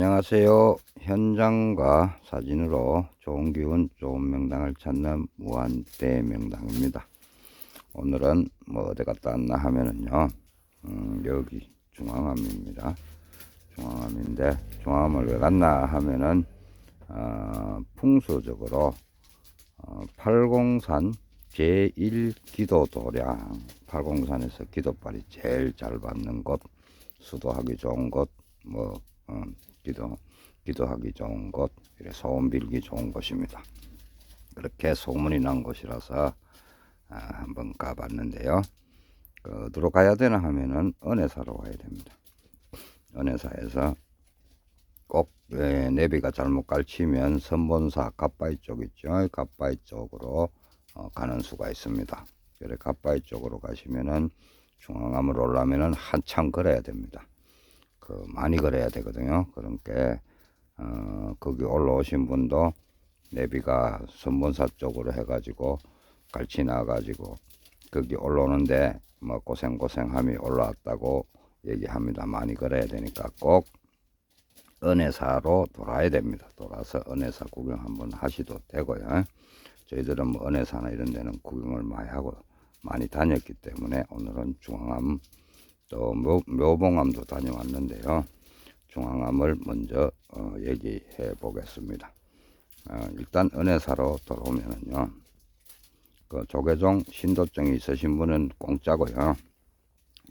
안녕하세요. 현장과 사진으로 좋은 기운, 좋은 명당을 찾는 무한대 명당입니다. 오늘은 뭐 어디 갔다 왔나 하면은요, 음, 여기 중앙암입니다. 중앙암인데, 중앙암을 왜 갔나 하면은, 어, 풍수적으로, 어, 팔공산 제1기도도량, 팔공산에서 기도발이 제일 잘 받는 곳, 수도하기 좋은 곳, 뭐, 어, 기도, 기도하기 좋은 곳, 소원 빌기 좋은 곳입니다. 그렇게 소문이 난 곳이라서 아, 한번 가봤는데요. 그 어디로 가야 되나 하면은 은혜사로 가야 됩니다. 은혜사에서 꼭 예, 내비가 잘못 갈치면 선본사 갓바위 쪽 있죠. 갓바위 쪽으로 어, 가는 수가 있습니다. 그래 갓바위 쪽으로 가시면은 중앙암을 올라면은 한참 걸어야 됩니다. 그 많이 걸어야 되거든요. 그러니까 어, 거기 올라오신 분도 내비가 선본사 쪽으로 해가지고 갈치 나 가지고 거기 올라오는데 뭐 고생 고생함이 올라왔다고 얘기합니다. 많이 걸어야 되니까 꼭 은혜사로 돌아야 됩니다. 돌아서 은혜사 구경 한번 하셔도 되고요. 저희들은 뭐 은혜사나 이런 데는 구경을 많이 하고 많이 다녔기 때문에 오늘은 중앙암 또 묘, 묘봉암도 다녀왔는데요. 중앙암을 먼저 어, 얘기해 보겠습니다. 어, 일단 은혜사로 돌아오면은요. 그 조계종 신도증이 있으신 분은 공짜고요.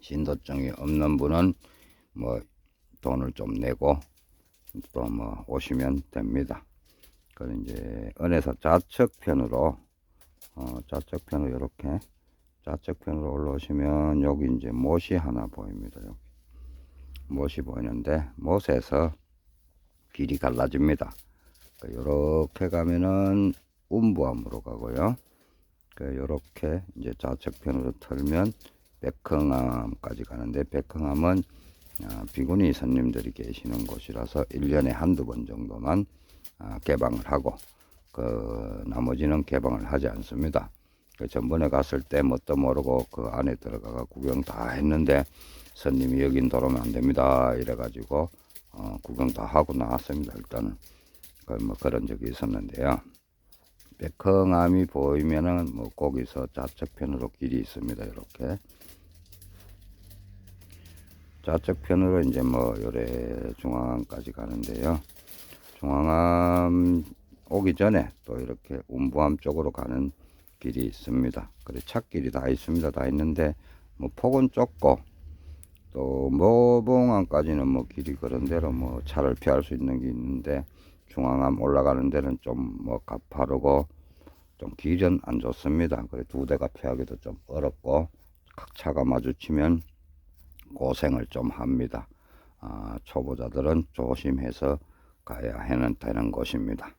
신도증이 없는 분은 뭐 돈을 좀 내고 또 뭐 오시면 됩니다. 그 이제 은혜사 좌측편으로 어, 좌측편으로 이렇게 좌측편으로 올라오시면 여기 이제 못이 하나 보입니다. 여기 못이 보이는데 못에서 길이 갈라집니다. 이렇게 가면은 운부암으로 가고요. 이렇게 이제 좌측편으로 털면 백흥암까지 가는데 백흥암은 아, 비구니 손님들이 계시는 곳이라서 1년에 한두 번 정도만 아, 개방을 하고 그 나머지는 개방을 하지 않습니다. 그 전번에 갔을 때 뭣도 모르고 그 안에 들어가가 구경 다 했는데 손님이 여긴 들어오면 안 됩니다. 이래가지고 어, 구경 다 하고 나왔습니다. 일단은 그뭐 그런 적이 있었는데요. 백흥암이 보이면은 뭐 거기서 좌측편으로 길이 있습니다. 이렇게 좌측편으로 이제 뭐 요래 중앙암까지 가는데요. 중앙암 오기 전에 또 이렇게 운부암 쪽으로 가는 길이 있습니다. 그래 찾길이 다 있습니다. 다 있는데 뭐 폭은 좁고 또 모봉암까지는 뭐 길이 그런 대로 뭐 차를 피할 수 있는 게 있는데 중앙암 올라가는 데는 좀 뭐 가파르고 좀 길은 안 좋습니다. 그래 두 대가 피하기도 좀 어렵고 각 차가 마주치면 고생을 좀 합니다. 아, 초보자들은 조심해서 가야 해는 되는 곳입니다.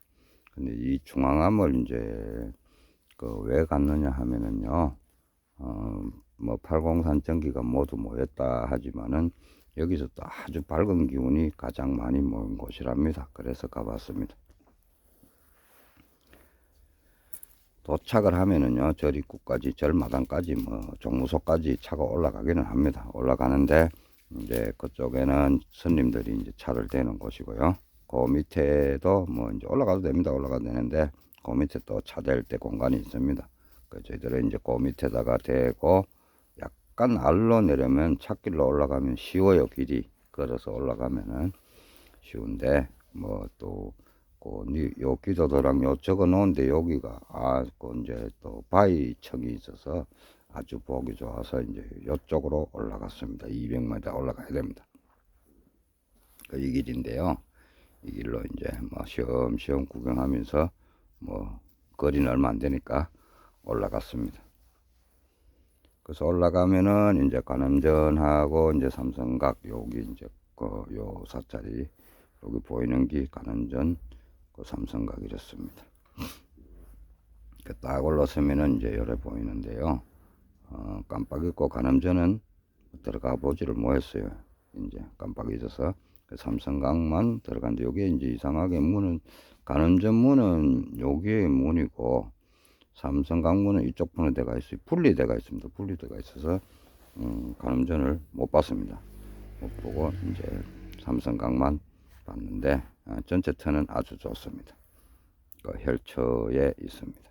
근데 이 중앙암을 이제 그 왜 갔느냐 하면은요, 어, 뭐 팔공산 전기가 모두 모였다 하지만은 여기서 또 아주 밝은 기운이 가장 많이 모인 곳이랍니다. 그래서 가봤습니다. 도착을 하면은요, 절 입구까지, 절마당까지, 뭐, 종무소까지 차가 올라가기는 합니다. 올라가는데, 이제 그쪽에는 손님들이 이제 차를 대는 곳이고요. 그 밑에도 뭐 이제 올라가도 됩니다. 올라가도 되는데, 그 밑에 또 차댈 때 공간이 있습니다. 그 저희들은 이제 그 밑에다가 대고, 약간 알로 내려면 찾길로 올라가면 쉬워요. 길이. 걸어서 올라가면은 쉬운데, 뭐 또, 그요 기도도랑 요 적어 놓은데 여기가 아그 이제 또 바위청이 있어서 아주 보기 좋아서 이제 요쪽으로 올라갔습니다. 200m 올라가야 됩니다. 그 이 길인데요. 이 길로 이제 뭐 시험시험 구경하면서 뭐 거리는 얼마 안 되니까 올라갔습니다. 그래서 올라가면은 이제 관음전하고 이제 삼성각 여기 이제 그요 사짜리 여기 보이는 게 관음전 그 삼성각이 렇습니다. 딱 올라서면은 이제 요래 보이는데요. 어, 깜빡 잊고 가늠전은 들어가 보지를 못했어요. 이제 깜빡 잊어서 그 삼성각만 들어갔는데 여기에 이제 이상하게 문은 가늠전 문은 여기에 문이고 삼성각 문은 이쪽 분에 대가 있어요. 분리대가 있습니다. 분리대가 있어서 음, 가늠전을 못 봤습니다. 못 보고 이제 삼성각만 봤는데 어, 전체 턴은 아주 좋습니다. 그 혈처에 있습니다.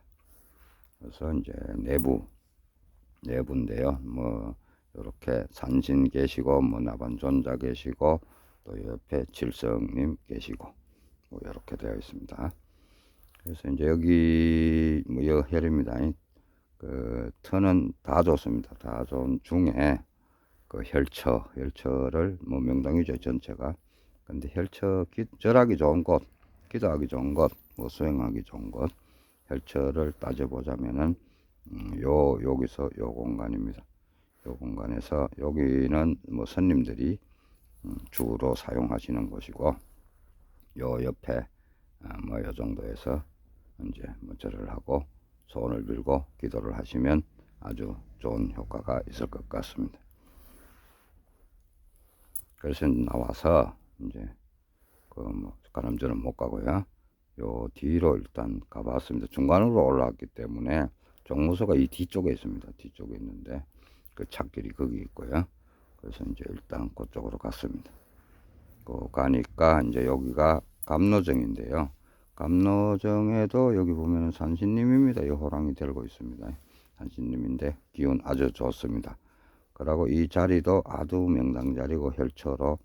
그래서 이제 내부 내부인데요. 뭐 이렇게 산신 계시고 뭐 나반존자 계시고 또 옆에 칠성님 계시고 뭐 이렇게 되어 있습니다. 그래서 이제 여기 뭐 여혈입니다. 그 터는 다 좋습니다. 다 좋은 중에 그 혈처, 혈처를 뭐 명당이죠 전체가. 근데 혈처 기, 절하기 좋은 곳, 기도하기 좋은 곳, 뭐 수행하기 좋은 곳, 혈처를 따져보자면은 음, 요 여기서 요 공간입니다. 요 공간에서 여기는 뭐 손님들이 음, 주로 사용하시는 곳이고 요 옆에 아, 뭐요 정도에서 이제 뭐 절을 하고 소원을 빌고 기도를 하시면 아주 좋은 효과가 있을 것 같습니다. 그래서 나와서 이제 그뭐 가람전은 못 가고요. 요 뒤로 일단 가봤습니다. 중간으로 올라왔기 때문에 종무소가 이 뒤쪽에 있습니다. 뒤쪽에 있는데 그 찾길이 거기 있고요. 그래서 이제 일단 그쪽으로 갔습니다. 그 가니까 이제 여기가 감로정인데요. 감로정에도 여기 보면 산신님입니다. 이 호랑이 들고 있습니다. 산신님인데 기운 아주 좋습니다. 그리고 이 자리도 아두 명당 자리고 혈처로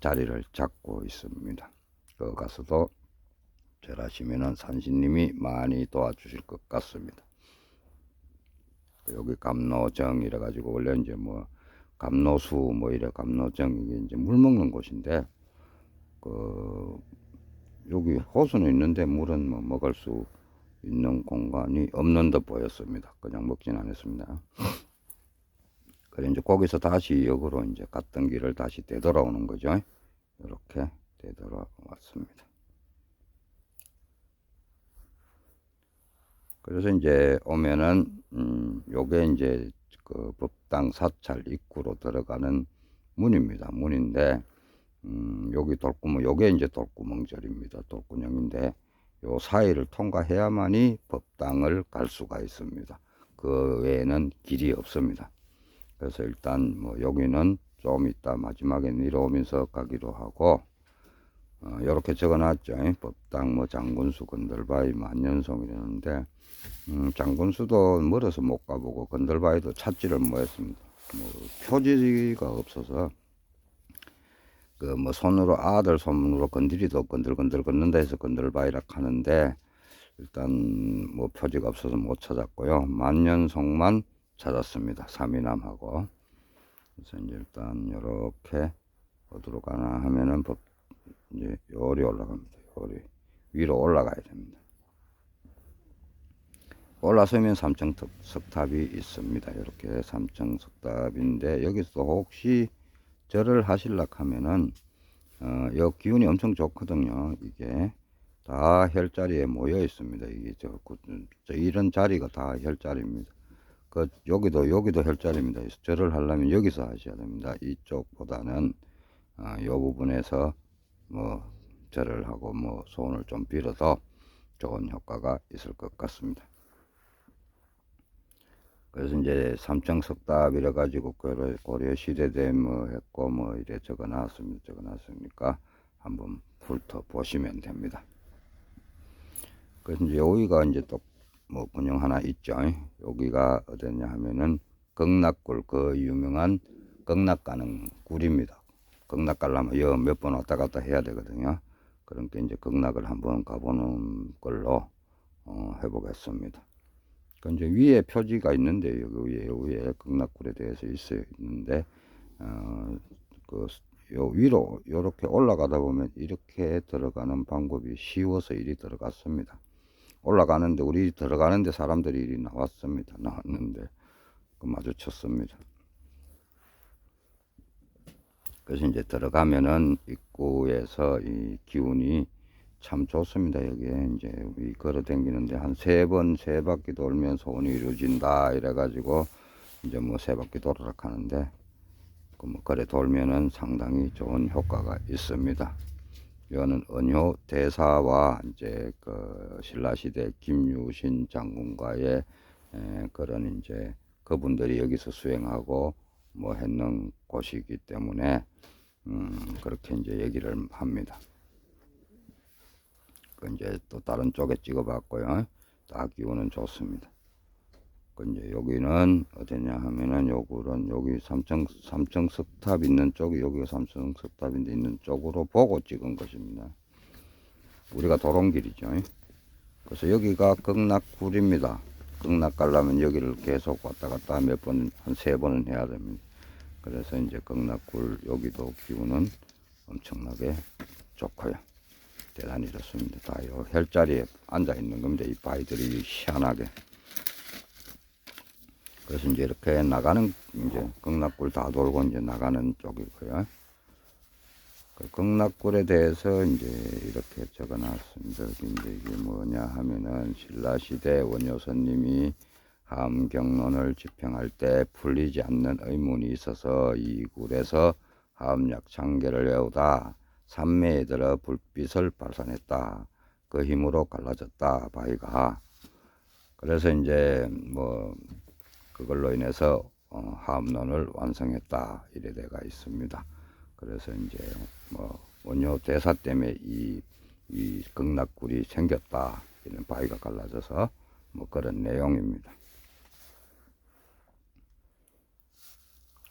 자리를 잡고 있습니다. 그 가서도 절하시면은 산신님이 많이 도와주실 것 같습니다. 여기 감로정 이래 가지고 원래 이제 뭐 감로수 뭐 이래 감로정 이게 이제 물 먹는 곳인데 그 여기 호수는 있는데 물은 뭐 먹을 수 있는 공간이 없는 듯 보였습니다. 그냥 먹진 않았습니다. 그래 이제 거기서 다시 역으로 이제 갔던 길을 다시 되돌아오는 거죠. 이렇게 되돌아왔습니다. 그래서 이제 오면은 음 요게 이제 그 법당 사찰 입구로 들어가는 문입니다. 문인데 음 여기 돌구멍 요게 이제 돌구멍절입니다. 돌구멍인데 요 사이를 통과해야만이 법당을 갈 수가 있습니다. 그 외에는 길이 없습니다. 그래서 일단 뭐 여기는 좀 이따 마지막에 내려오면서 가기로 하고 어, 이렇게 적어놨죠. 법당 뭐 장군수 건들바위 만년송 이러는데 음, 장군수도 멀어서 못 가보고 건들바위도 찾지를 못했습니다. 뭐 표지가 없어서 그 뭐 손으로 아들 손으로 건드리도 건들건들 걷는다 해서 건들바위라 하는데 일단 뭐 표지가 없어서 못 찾았고요. 만년송만 찾았습니다. 삼이남하고 그래서 이제 일단 이렇게 어디로 가나 하면은 법 이제 요리 올라갑니다. 요리 위로 올라가야 됩니다. 올라서면 삼층 석탑이 있습니다. 이렇게 삼층 석탑인데 여기서 혹시 절을 하실락 하면은 어, 여 기운이 엄청 좋거든요. 이게 다 혈자리에 모여 있습니다. 이게 저, 저 이런 자리가 다 혈자리입니다. 그 여기도 여기도 혈자리입니다. 절을 하려면 여기서 하셔야 됩니다. 이쪽보다는 어, 이 부분에서 뭐 절을 하고 뭐 소원을 좀 빌어도 좋은 효과가 있을 것 같습니다. 그래서 이제 삼청석답이라 가지고 고려, 고려 시대대 뭐 했고 뭐 이래 적어 놨습니다. 적어 놨으니까 한번 훑어 보시면 됩니다. 그래서 이제 여기가 이제 또 뭐 군용 하나 있죠. 여기가 어디냐 하면은 극락굴 그 유명한 극락 가는 굴입니다. 극락 가려면 여 몇 번 왔다 갔다 해야 되거든요. 그러니까 이제 극락을 한번 가보는 걸로 어, 해보겠습니다. 그 이제 위에 표지가 있는데 여기 위에 위에 극락굴에 대해서 있어 있는데 어, 그 요 위로 이렇게 올라가다 보면 이렇게 들어가는 방법이 쉬워서 일이 들어갔습니다. 올라가는데 우리 들어가는데 사람들이 일이 나왔습니다. 나왔는데 그 마주쳤습니다. 그래서 이제 들어가면은 입구에서 이 기운이 참 좋습니다. 여기에 이제 우리 걸어 다니는데 한 세 번 세 바퀴 돌면 소원이 이루어진다 이래가지고 이제 뭐 세 바퀴 돌아락 하는데 그뭐 거래 돌면은 상당히 좋은 효과가 있습니다. 이거는 은효 대사와 이제 그 신라시대 김유신 장군과의 에, 그런 이제 그분들이 여기서 수행하고 뭐 했는 곳이기 때문에 음, 그렇게 이제 얘기를 합니다. 그 이제 또 다른 쪽에 찍어봤고요. 딱 기운은 좋습니다. 그 이제 여기는 어디냐 하면은 요구는 여기 삼층 삼층 석탑 있는 쪽이 여기가 삼층 석탑인데 있는 쪽으로 보고 찍은 것입니다. 우리가 도롱길이죠. 그래서 여기가 극락굴입니다. 극락 가려면 여기를 계속 왔다 갔다 몇 번, 한 세 번은 해야 됩니다. 그래서 이제 극락굴 여기도 기운은 엄청나게 좋고요. 대단히 좋습니다. 다요 혈자리에 앉아 있는 겁니다. 이 바위들이 희한하게. 그래서 이제 이렇게 나가는 이제 극락굴 다 돌고 이제 나가는 쪽이고요. 그 극락굴에 대해서 이제 이렇게 적어놨습니다. 이제 이게 뭐냐 하면은 신라시대 원효선님이 함경론을 집행할 때 풀리지 않는 의문이 있어서 이 굴에서 함약 창계를 외우다 산매에 들어 불빛을 발산했다. 그 힘으로 갈라졌다 바위가. 그래서 이제 뭐 그걸로 인해서 어, 함론을 완성했다 이래 돼가 있습니다. 그래서 이제 뭐 원효 대사 때문에 이, 이 극락굴이 생겼다 이런 바위가 갈라져서 뭐 그런 내용입니다.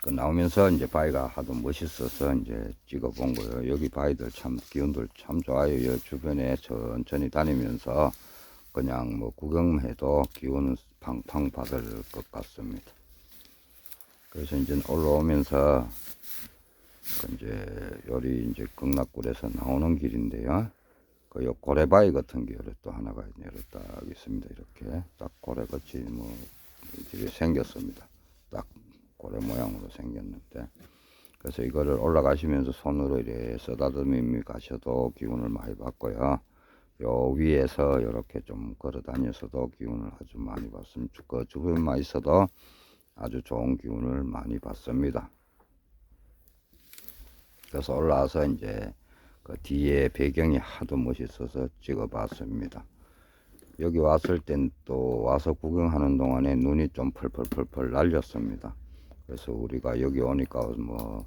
그 나오면서 이제 바위가 하도 멋있어서 이제 찍어본 거예요. 여기 바위들 참 기운들 참 좋아요. 여 주변에 천천히 다니면서 그냥 뭐 구경해도 기운은 팡팡 받을 것 같습니다. 그래서 이제 올라오면서 그 이제 요리 이제 극락굴에서 나오는 길인데요. 그요 고래바위 같은 게 요래 또 하나가 요래 딱 있습니다. 이렇게 딱 고래같이 뭐 이렇게 생겼습니다. 딱 고래 모양으로 생겼는데 그래서 이거를 올라가시면서 손으로 이렇게 쓰다듬이 가셔도 기운을 많이 받고요. 요 위에서 이렇게 좀 걸어 다녀서도 기운을 아주 많이 받습니다. 그 주변만 있어도 아주 좋은 기운을 많이 받습니다. 그래서 올라와서 이제 그 뒤에 배경이 하도 멋있어서 찍어봤습니다. 여기 왔을 땐 또 와서 구경하는 동안에 눈이 좀 펄펄펄펄 날렸습니다. 그래서 우리가 여기 오니까 뭐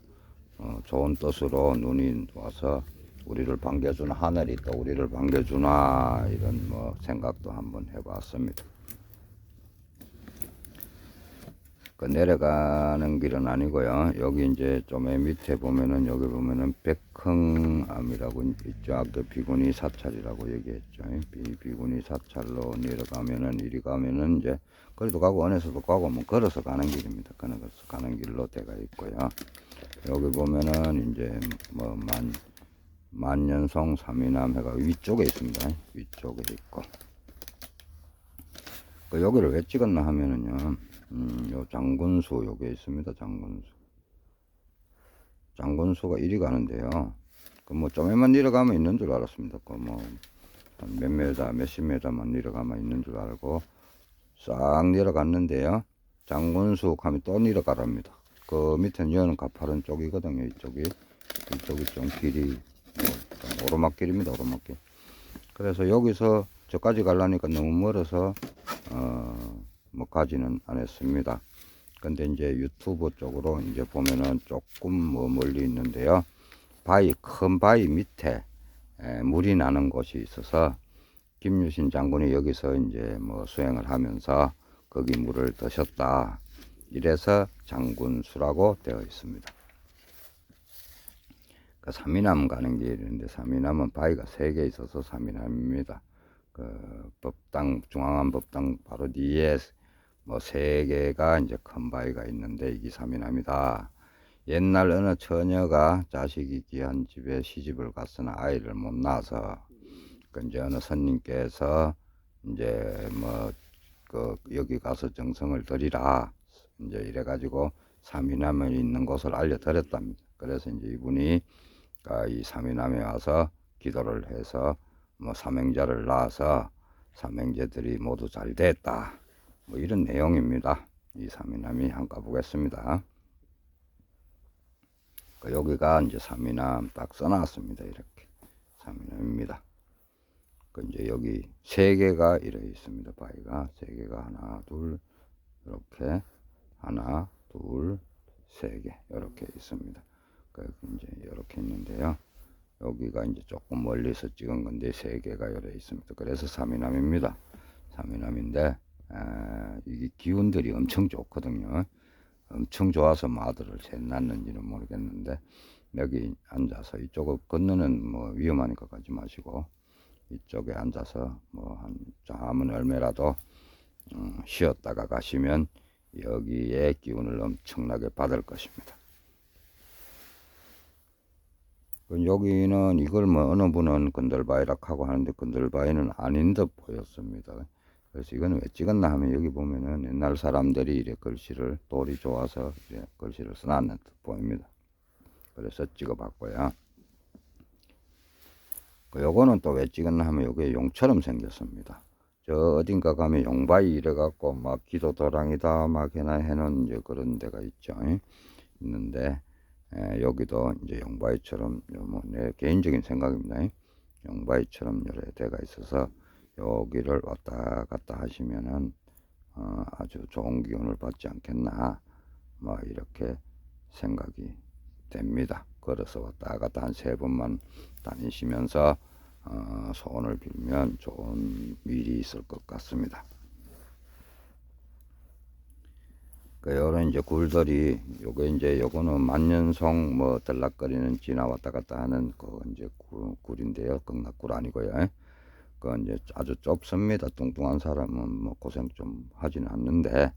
어, 좋은 뜻으로 눈이 와서 우리를 반겨주나 하늘이 또 우리를 반겨주나 이런 뭐 생각도 한번 해봤습니다. 그 내려가는 길은 아니고요. 여기 이제 좀맨 밑에 보면은 여기 보면은 백흥암이라고 있죠. 아까 비구니 사찰이라고 얘기했죠. 비, 비구니 사찰로 내려가면은 이리 가면은 이제 거리도 가고 원에서도 가고 뭐 걸어서 가는 길입니다. 걸어서 가는 길로 돼가 있고요. 여기 보면은 이제 뭐 만 만년성 삼이남 해가 위쪽에 있습니다. 위쪽에 있고. 그 여기를 왜 찍었나 하면은요. 음, 요 장군수 요게 있습니다. 장군수. 장군수가 이리 가는데요. 그 뭐 좀에만 내려가면 있는 줄 알았습니다. 그뭐한몇 메다 몇십 메다만 내려가면 있는 줄 알고 싹 내려갔는데요. 장군수 하면 또 내려가랍니다. 그 밑에는 여는 가파른 쪽이거든요. 이쪽이 이쪽이 좀 길이 뭐 오르막길입니다. 오르막길. 그래서 여기서 저까지 가려니까 너무 멀어서 어, 뭐 가지는 않았습니다. 근데 이제 유튜브 쪽으로 이제 보면은 조금 뭐 멀리 있는데요. 바위 큰 바위 밑에 에, 물이 나는 곳이 있어서 김유신 장군이 여기서 이제 뭐 수행을 하면서 거기 물을 드셨다. 이래서 장군수라고 되어 있습니다. 그 삼이남 가는 길인데 삼이남은 바위가 세 개 있어서 삼이남입니다. 그 법당 중앙한 법당 바로 뒤에 뭐 세 개가 이제 큰 바위가 있는데 삼이남이다. 옛날 어느 처녀가 자식이 귀한 집에 시집을 갔으나 아이를 못 낳아서 그 이제 어느 선님께서 이제 뭐 그 여기 가서 정성을 들이라 이제 이래 가지고 삼이남에 있는 곳을 알려드렸답니다. 그래서 이제 이분이 아, 이 삼이남에 와서 기도를 해서 뭐 삼행자를 낳아서 삼행제들이 모두 잘 됐다. 뭐 이런 내용입니다. 이 삼이남이 한가 보겠습니다. 그 여기가 이제 삼이남 딱 써놨습니다. 이렇게 삼이남입니다. 그 이제 여기 세 개가 이래 있습니다. 바위가 세 개가 하나, 둘, 이렇게 하나, 둘, 세 개 이렇게 있습니다. 그 이제 이렇게 있는데요. 여기가 이제 조금 멀리서 찍은 건데 세 개가 열려 있습니다. 그래서 삼이남입니다. 삼이남인데 아, 이게 기운들이 엄청 좋거든요. 엄청 좋아서 마들을 셋 낳는지는 모르겠는데 여기 앉아서 이쪽을 건너는 뭐 위험하니까 가지 마시고 이쪽에 앉아서 뭐한 잠은 얼마라도 음, 쉬었다가 가시면 여기에 기운을 엄청나게 받을 것입니다. 그 여기는 이걸 뭐 어느 분은 건들바이락하고 하는데 건들바이는 아닌 듯 보였습니다. 그래서 이거는 왜 찍었나 하면 여기 보면은 옛날 사람들이 이래 글씨를 돌이 좋아서 이래 글씨를 써놨는 듯 보입니다. 그래서 찍어봤고요. 그 요거는 또 왜 찍었나 하면 요게 용처럼 생겼습니다. 저 어딘가 가면 용바위 이래갖고 막 기도 도랑이다 막 해나 해놓은 이제 그런 데가 있죠. 있는데 에, 여기도 이제 용바위처럼 뭐내 개인적인 생각입니다. 용바위처럼 여러 데가 있어서 여기를 왔다 갔다 하시면은 어, 아주 좋은 기운을 받지 않겠나 뭐 이렇게 생각이 됩니다. 걸어서 왔다 갔다 한 세 번만 다니시면서 어, 소원을 빌면 좋은 일이 있을 것 같습니다. 그 요런 이제 굴들이 요게 이제 요거는 만년송 뭐 들락거리는 지나 왔다 갔다 하는 그 이제 굴, 굴인데요. 극락굴 아니고요. 그 이제 아주 좁습니다. 뚱뚱한 사람은 뭐 고생 좀 하지는 않는데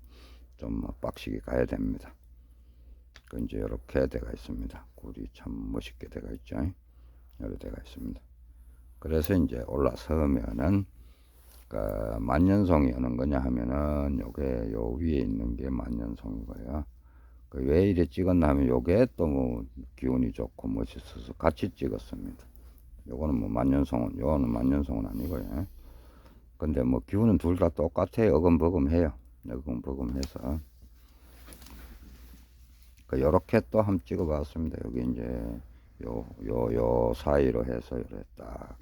좀뭐 빡시게 가야 됩니다. 그 이제 이렇게 돼가 있습니다. 굴이 참 멋있게 돼가 있죠. 여러 돼가 있습니다. 그래서 이제 올라서면은 그 만년송이 어느 거냐 하면은 요게 요 위에 있는 게 만년송이고요. 그 왜 이래 찍었나 하면 요게 또 뭐 기운이 좋고 멋있어서 같이 찍었습니다. 요거는 뭐 만년송은 요거는 만년송은 아니고요. 근데 뭐 기운은 둘 다 똑같아요. 어금버금해요. 어금버금해서 그 요렇게 또 한번 찍어 봤습니다. 여기 이제 요 요 요 사이로 해서 이렇게 딱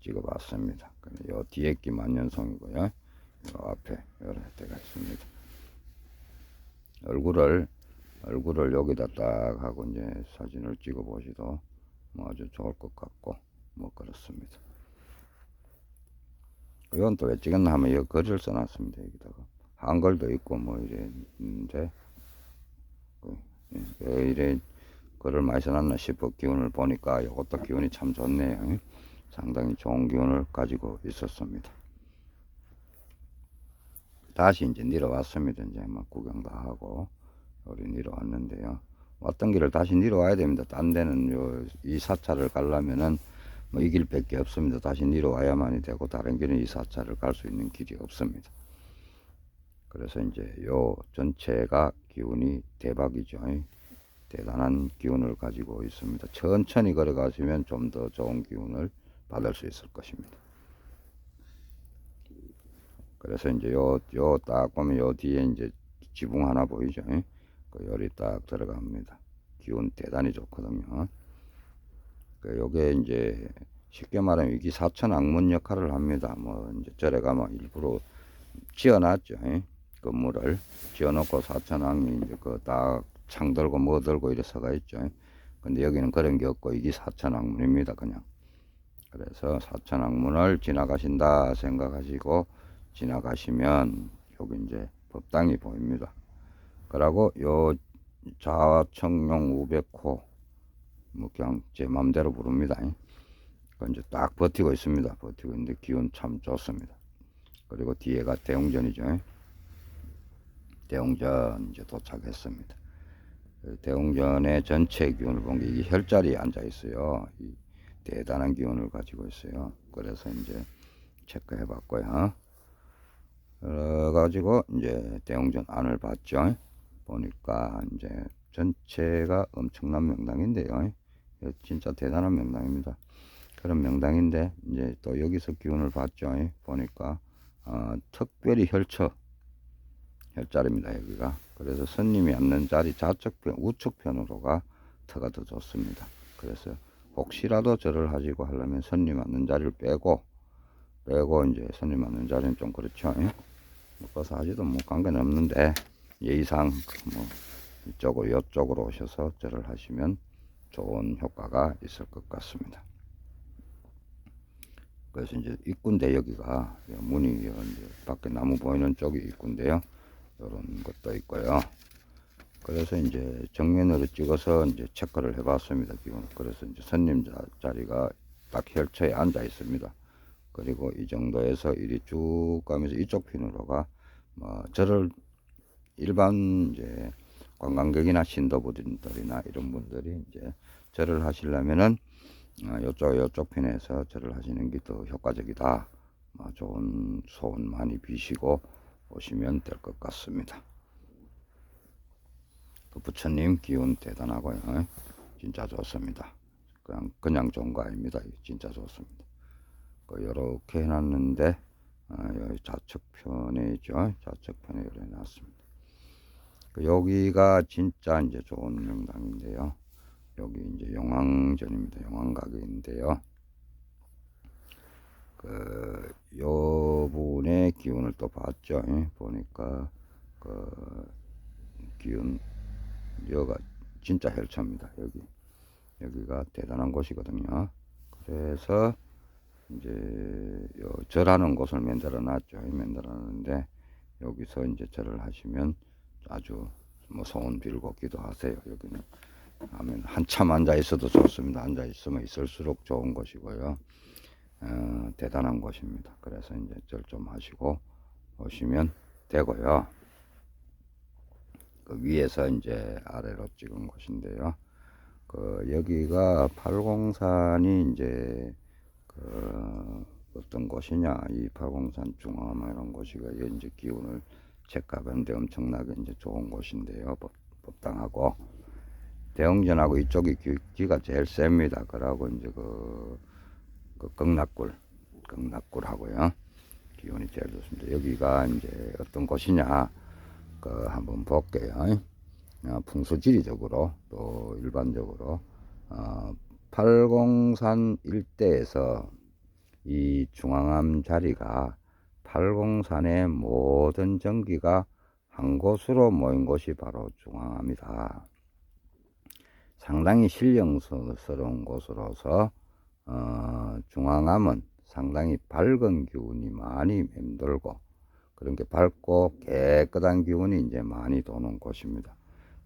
찍어 봤습니다. 근데 요 뒤에 끼 만년송이고요. 요 앞에 여러 때가 있습니다. 얼굴을 얼굴을 여기다 딱 하고 이제 사진을 찍어 보시도 뭐 아주 좋을 것 같고 뭐 그렇습니다. 이건 또 왜 찍었나 하면 이 글을 써놨습니다. 여기다가 한글도 있고 뭐 이래 있는데 왜 이래 글을 많이 써놨나 싶어 기운을 보니까 이것도 기운이 참 좋네요. 상당히 좋은 기운을 가지고 있었습니다. 다시 이제 내려왔습니다. 이제 막 구경도 하고 우리 내려왔는데요. 왔던 길을 다시 내려 와야 됩니다. 딴 데는 요, 이 사차를 가려면은 뭐 이 길밖에 없습니다. 다시 내려 와야만이 되고 다른 길은 이 사차를 갈 수 있는 길이 없습니다. 그래서 이제 요 전체가 기운이 대박이죠. 대단한 기운을 가지고 있습니다. 천천히 걸어가시면 좀 더 좋은 기운을 받을 수 있을 것입니다. 그래서 이제 요, 요 딱 보면 요 뒤에 이제 지붕 하나 보이죠? 그 열이 딱 들어갑니다. 기운 대단히 좋거든요. 그 요게 이제 쉽게 말하면 이게 사천 악문 역할을 합니다. 뭐 이제 절에 가면 일부러 지어놨죠. 건물을 지어놓고 사천왕이 이제 그딱 창 들고 뭐 들고 이래 서가 있죠. 근데 여기는 그런 게 없고 이게 사천왕문입니다. 그냥. 그래서 사천왕문을 지나가신다 생각하시고 지나가시면 여기 이제 법당이 보입니다. 그리고 요 좌청룡 우백호 뭐 그냥 제 맘대로 부릅니다. 그 이제 딱 버티고 있습니다. 버티고 있는데 기운 참 좋습니다. 그리고 뒤에가 대웅전이죠. 대웅전 이제 도착했습니다. 그 대웅전의 전체 기운을 본 게 이게 혈자리에 앉아 있어요. 이 대단한 기운을 가지고 있어요. 그래서 이제 체크해 봤고요. 그래가지고 이제 대웅전 안을 봤죠. 보니까 이제 전체가 엄청난 명당인데요. 진짜 대단한 명당입니다. 그런 명당인데 이제 또 여기서 기운을 봤죠. 보니까 어, 특별히 혈처 혈자리입니다. 여기가 그래서 스님이 앉는 자리 좌측편 우측편으로가 터가 더 좋습니다. 그래서 혹시라도 절을 하시고 하려면 스님 앉는 자리를 빼고 빼고 이제 스님 앉는 자리는 좀 그렇죠. 묶어서 하지도 뭐 관계는 없는데 예의상 뭐 이쪽으로 이쪽으로 오셔서 절을 하시면 좋은 효과가 있을 것 같습니다. 그래서 이제 입구인데 여기가 문이 이제 밖에 나무 보이는 쪽이 입구인데요. 이런 것도 있고요. 그래서 이제 정면으로 찍어서 이제 체크를 해봤습니다. 기본. 그래서 이제 손님 자, 자리가 딱 혈처에 앉아 있습니다. 그리고 이 정도에서 이리 쭉 가면서 이쪽 핀으로가 뭐 저를 일반 이제 관광객이나 신도분들이나 이런 분들이 이제 절을 하시려면은 어, 요쪽 요쪽 편에서 절을 하시는 게 더 효과적이다. 뭐 좋은 소원 많이 비시고 오시면 될 것 같습니다. 그 부처님 기운 대단하고요. 진짜 좋습니다. 그냥 그냥 좋은 거 아닙니다. 진짜 좋습니다. 그 이렇게 해놨는데 아, 여기 좌측 편에 있죠. 좌측 편에 이렇게 해놨습니다. 그 여기가 진짜 이제 좋은 명당인데요. 여기 이제 용왕전입니다. 용왕각인데요. 그 요분의 기운을 또 봤죠. 예, 보니까 그 기운 여가 진짜 헬차입니다. 여기 여기가 대단한 곳이거든요. 그래서 이제 요 절하는 곳을 만들어 놨죠. 만들어 놨는데 여기서 이제 절을 하시면 아주 뭐 소원 빌고 기도하세요. 여기는 하면 한참 앉아 있어도 좋습니다. 앉아 있으면 있을수록 좋은 곳이고요. 어, 대단한 곳입니다. 그래서 이제 절좀 하시고 오시면 되고요. 그 위에서 이제 아래로 찍은 곳인데요. 그 여기가 팔공산이 이제 그 어떤 곳이냐 이 팔공산 중앙 이런 곳이가 이제 기운을 체크하는데 엄청나게 이제 좋은 곳인데요. 법, 법당하고 대웅전하고 이쪽이 기, 가 제일 셉니다. 그러고 이제 그, 그 극락굴 극락굴하고요. 기운이 제일 좋습니다. 여기가 이제 어떤 곳이냐 그 한번 볼게요. 어, 풍수지리적으로 또 일반적으로 어, 팔공산 일대에서 이 중앙암 자리가 팔공산의 모든 전기가 한 곳으로 모인 곳이 바로 중앙암이다. 상당히 신령스러운 곳으로서 어, 중앙암은 상당히 밝은 기운이 많이 맴돌고 그런 게 밝고 깨끗한 기운이 이제 많이 도는 곳입니다.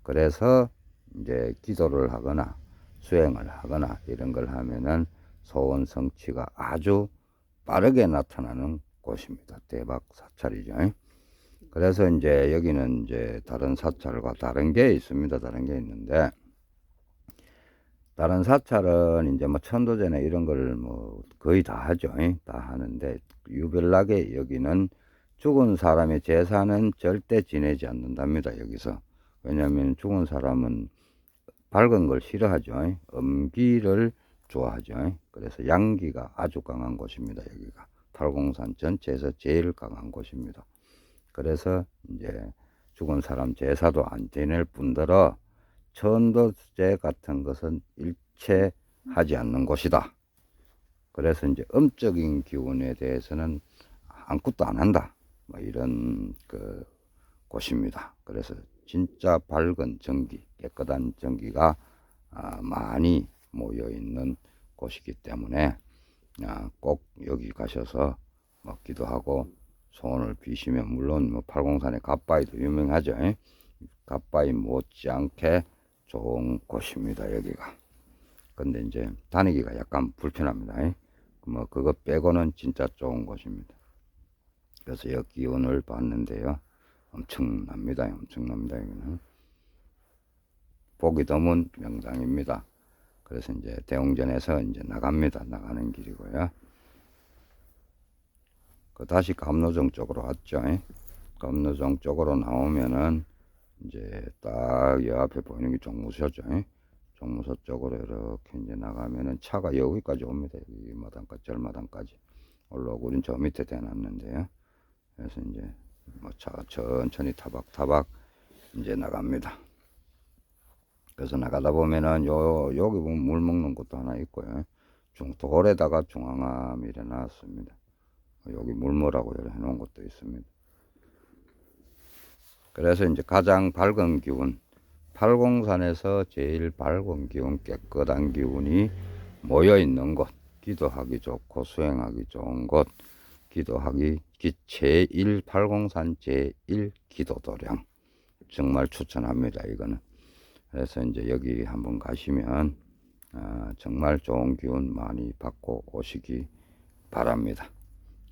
그래서 이제 기도를 하거나 수행을 하거나 이런 걸 하면은 소원 성취가 아주 빠르게 나타나는 곳입니다. 대박 사찰이죠. 그래서 이제 여기는 이제 다른 사찰과 다른 게 있습니다. 다른 게 있는데 다른 사찰은 이제 뭐 천도제나 이런 걸뭐 거의 다 하죠. 다 하는데 유별나게 여기는 죽은 사람의 제사는 절대 지내지 않는답니다. 여기서 왜냐하면 죽은 사람은 밝은 걸 싫어하죠. 음기를 좋아하죠. 그래서 양기가 아주 강한 곳입니다. 여기가 팔공산 전체에서 제일 강한 곳입니다. 그래서 이제 죽은 사람 제사도 안 지낼 뿐더러 천도제 같은 것은 일체 하지 않는 곳이다. 그래서 이제 음적인 기운에 대해서는 아무것도 안 한다. 뭐 이런 그 곳입니다. 그래서 진짜 밝은 전기, 깨끗한 전기가 아, 많이 모여 있는 곳이기 때문에 아, 꼭 여기 가셔서 뭐 기도하고 소원을 비시면 물론 뭐 팔공산의 갓바위도 유명하죠. 갓바위 못지않게 좋은 곳입니다. 여기가. 근데 이제 다니기가 약간 불편합니다. 뭐 그거 빼고는 진짜 좋은 곳입니다. 그래서 여기 기운을 봤는데요. 엄청납니다. 엄청납니다. 여기는. 보기 드문 명당입니다. 그래서 이제 대웅전에서 이제 나갑니다. 나가는 길이고요. 그 다시 감로정 쪽으로 왔죠. 감로정 쪽으로 나오면은 이제 딱이 앞에 보이는 게 종무소죠. 종무소 쪽으로 이렇게 이제 나가면은 차가 여기까지 옵니다. 여기 마당까지 절마당까지 올라오고 우린 저 밑에 대놨는데요. 그래서 이제 뭐 차가 천천히 타박타박 이제 나갑니다. 그래서 나가다 보면은 요 여기 보면 물 먹는 곳도 하나 있고요. 중 돌에다가 중앙암이 일어났습니다. 여기 물모라고 해 놓은 것도 있습니다. 그래서 이제 가장 밝은 기운 팔공산에서 제일 밝은 기운, 깨끗한 기운이 모여 있는 곳, 기도하기 좋고 수행하기 좋은 곳, 기도하기 기- 제일 팔공산 제일 기도도량 정말 추천합니다. 이거는 그래서 이제 여기 한번 가시면 아, 정말 좋은 기운 많이 받고 오시기 바랍니다.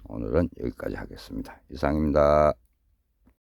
오늘은 여기까지 하겠습니다. 이상입니다.